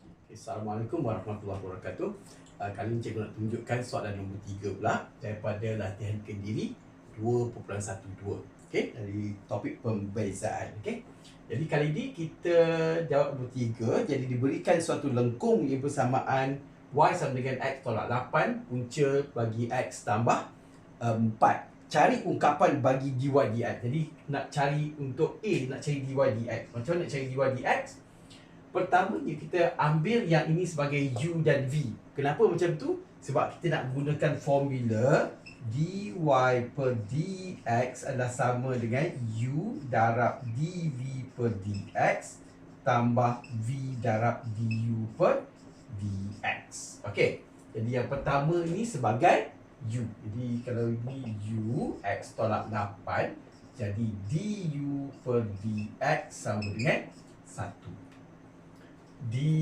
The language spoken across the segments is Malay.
Okay, Assalamualaikum warahmatullahi wabarakatuh. Uh, kali ini cikgu nak tunjukkan soalan nombor 3 pula daripada latihan kendiri 2.12. Okey, dari topik pembezaan. Okey. Jadi kali ini kita jawab nombor 3. Jadi diberikan suatu lengkung yang bersamaan y sama dengan x tolak 8 punca bagi x tambah 4. Cari ungkapan bagi dy dx. Jadi nak cari untuk A nak cari dy dx. Macam mana nak cari dy dx? Pertamanya kita ambil yang ini sebagai U dan V. Kenapa macam tu? Sebab kita nak gunakan formula dy per dx adalah sama dengan U darab dv per dx tambah V darab du per dx. Okey. Jadi yang pertama ni sebagai U. Jadi kalau ini U, X tolak 8. Jadi du per dx sama dengan 1 di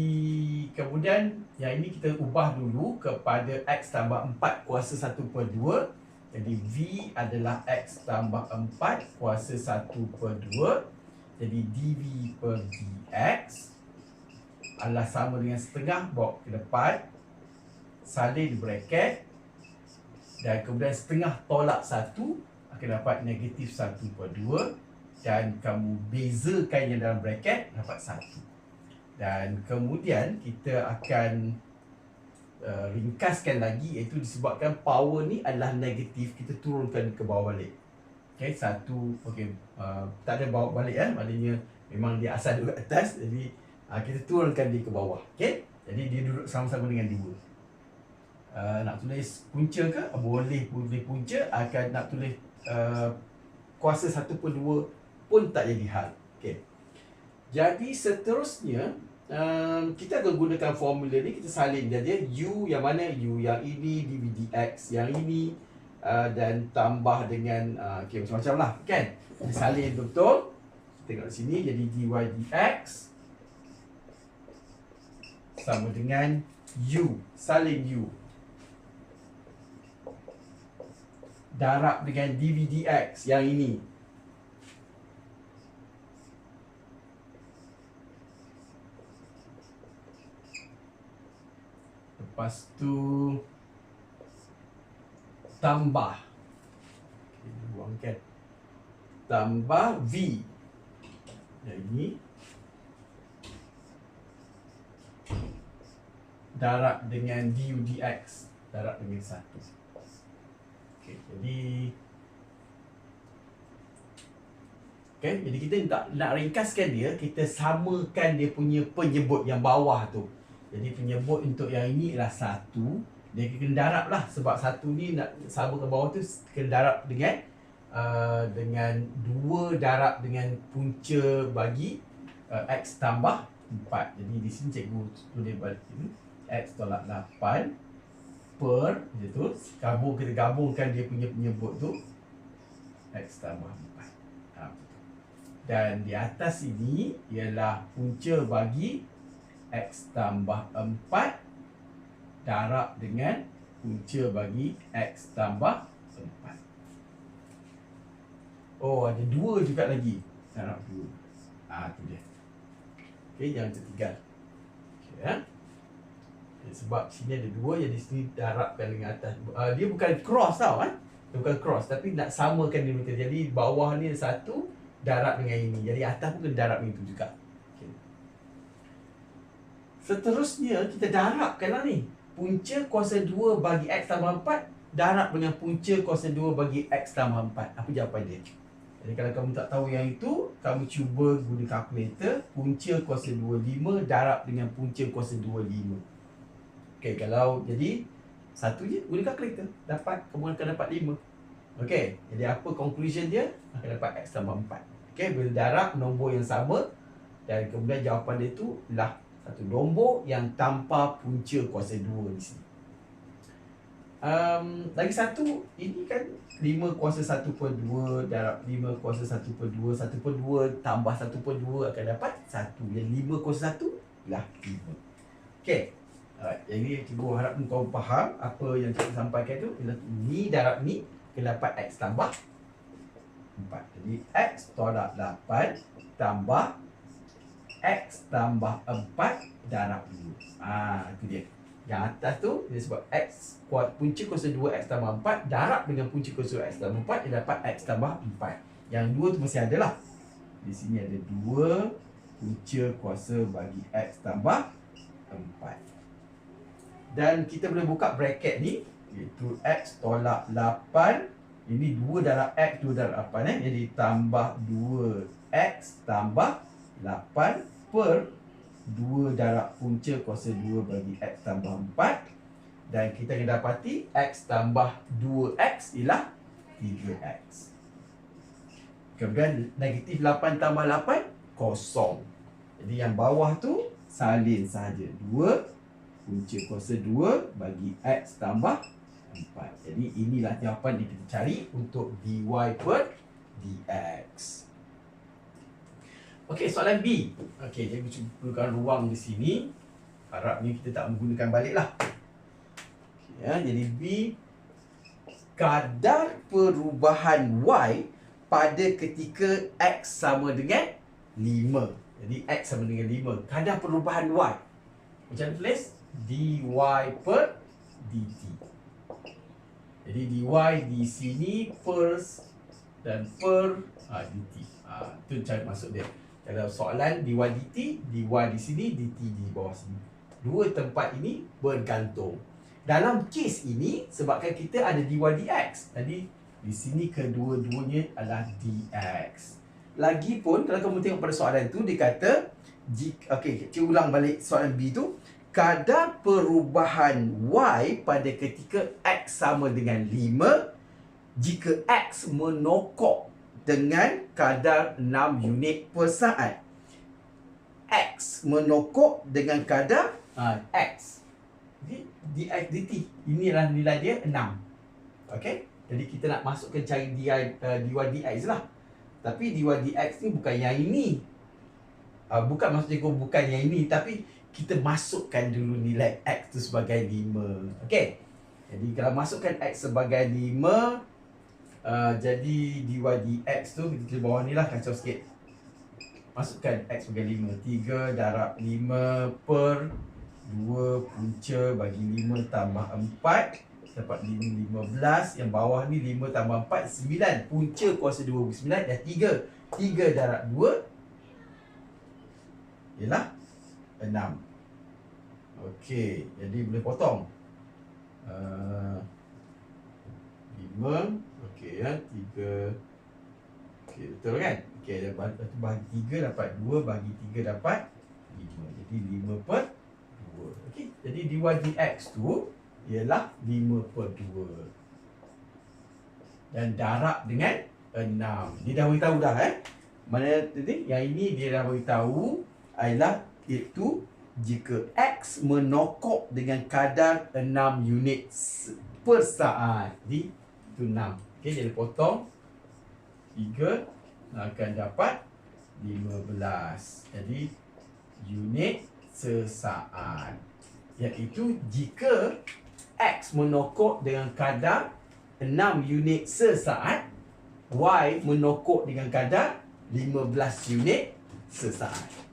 kemudian yang ini kita ubah dulu kepada x tambah 4 kuasa 1 per 2 jadi v adalah x tambah 4 kuasa 1 per 2 jadi dv per dx adalah sama dengan setengah bawa ke depan salin bracket dan kemudian setengah tolak 1 akan dapat negatif 1 per 2 dan kamu bezakan yang dalam bracket dapat 1 dan kemudian kita akan uh, ringkaskan lagi iaitu disebabkan power ni adalah negatif kita turunkan ke bawah balik. Okey satu okey uh, tak ada bawa balik kan maknanya memang dia asal duduk atas jadi uh, kita turunkan dia ke bawah. Okey jadi dia duduk sama-sama dengan dua. Uh, nak tulis punca ke? Boleh boleh punca akan nak tulis uh, kuasa satu per dua pun tak jadi hal. Okey jadi seterusnya um, kita akan gunakan formula ni kita salin dia. U yang mana? U yang ini dv dx yang ini uh, dan tambah dengan uh, okey macam-macam lah kan? Kita salin betul? Tengok sini jadi dy dx sama dengan u. Salin u. Darab dengan dv dx yang ini Lepas tu tambah. Okay, buangkan tambah V. Yang ini. Darab dengan du dx darab dengan satu. Okay, jadi Okay, jadi kita nak, nak ringkaskan dia, kita samakan dia punya penyebut yang bawah tu. Jadi penyebut untuk yang ini adalah satu. Dia kena darab lah Sebab satu ni nak sama ke bawah tu Kena darab dengan uh, Dengan dua darab dengan punca bagi uh, X tambah empat. Jadi di sini cikgu tulis balik ini X tolak lapan Per Macam tu Gabung, kita gabungkan dia punya penyebut tu X tambah empat. Ha, Dan di atas ini Ialah punca bagi X tambah 4 darab dengan punca bagi X tambah 4 Oh ada dua juga lagi. Darab dua. Ah tu dia. Okay yang ketiga. Okay ya. Okay, Sebab sini ada dua Jadi sini darabkan dengan atas. Uh, Dia bukan cross tau kan Dia bukan cross Tapi nak samakan dia Jadi bawah ni satu Darab dengan ini. Jadi atas pun kena darab dengan itu juga Seterusnya kita darabkanlah ni. Punca kuasa 2 bagi X tambah 4 darab dengan punca kuasa 2 bagi X tambah 4. Apa jawapan dia? Jadi kalau kamu tak tahu yang itu, kamu cuba guna kalkulator. Punca kuasa 2, 5 darab dengan punca kuasa 2, 5. Okey, kalau jadi satu je guna kalkulator. Dapat, kamu akan dapat 5. Okey, jadi apa conclusion dia? Akan dapat X tambah 4. Okey, bila darab nombor yang sama dan kemudian jawapan dia tu lah satu nombor yang tanpa punca kuasa 2 di sini. Um, lagi satu, ini kan 5 kuasa 1 per 2 darab 5 kuasa 1 per 2 1 per 2 tambah 1 per 2 akan dapat 1 Jadi 5 kuasa 1 lah 5 Okay Alright, jadi cikgu harap kau faham apa yang cikgu sampaikan tu. Ialah ni darab ni Kita dapat X tambah 4 Jadi X tolak 8 tambah X tambah 4 darab 2. Ah, ha, itu dia. Yang atas tu dia sebut X kuat punca kuasa 2 X tambah 4 darab dengan punca kuasa X tambah 4 dia dapat X tambah 4. Yang dua tu mesti ada lah. Di sini ada 2 punca kuasa bagi X tambah 4. Dan kita boleh buka bracket ni iaitu X tolak 8 ini 2 darab X 2 darab 8 eh. Jadi tambah 2X tambah 8 per 2 darab punca kuasa 2 bagi X tambah 4 dan kita kena dapati X tambah 2X ialah 3X kemudian negatif 8 tambah 8 kosong. Jadi yang bawah tu salin saja 2 punca kuasa 2 bagi X tambah 4 jadi inilah jawapan yang kita cari untuk dy per dx Okey, soalan B. Okey, jadi kita perlukan ruang di sini. Harapnya kita tak menggunakan balik lah. Okay, ya, jadi B. Kadar perubahan Y pada ketika X sama dengan 5. Jadi X sama dengan 5. Kadar perubahan Y. Macam tulis? dy per dt. Jadi dy di sini per dan per ha, dt. Ha, itu cara masuk dia. Kalau soalan dy dt, dy di sini, dt di bawah sini. Dua tempat ini bergantung. Dalam kes ini, sebabkan kita ada dy dx. Jadi, di sini kedua-duanya adalah dx. Lagipun, kalau kamu tengok pada soalan tu, dia kata, Okey, kita ulang balik soalan B tu. Kadar perubahan Y pada ketika X sama dengan 5 jika X menokok dengan kadar 6 unit per saat. X menokok dengan kadar uh, X. Jadi dx dt inilah nilai dia 6. Okey? Jadi kita nak masukkan cari di uh, dy dx lah. Tapi dy dx ni bukan yang ini. Uh, bukan maksudnya bukan yang ini tapi kita masukkan dulu nilai x tu sebagai 5. Okey? Jadi kalau masukkan x sebagai 5 Uh, jadi dy dx tu kita tulis bawah ni lah kacau sikit. Masukkan x sebagai 5 3 darab 5 per 2 punca bagi 5 tambah 4 Dapat 5, 15 Yang bawah ni 5 tambah 4 9 Punca kuasa 2 bagi 9 dah 3 3 darab 2 Ialah 6 Okey, jadi boleh potong. Uh, 5 Okey ya, 3 Okey, betul kan? Okey, dapat bagi 3 dapat 2 bagi 3 dapat 5. Jadi 5 per 2. Okey, jadi dy dx tu ialah 5 per 2. Dan darab dengan 6. Dia dah beritahu dah eh. Mana tadi? Yang ini dia dah beritahu ialah iaitu jika X menokok dengan kadar 6 unit per saat. Jadi itu 6. Okey, jadi potong 3 akan dapat 15. Jadi unit sesaat. Iaitu jika X menokok dengan kadar 6 unit sesaat, Y menokok dengan kadar 15 unit sesaat.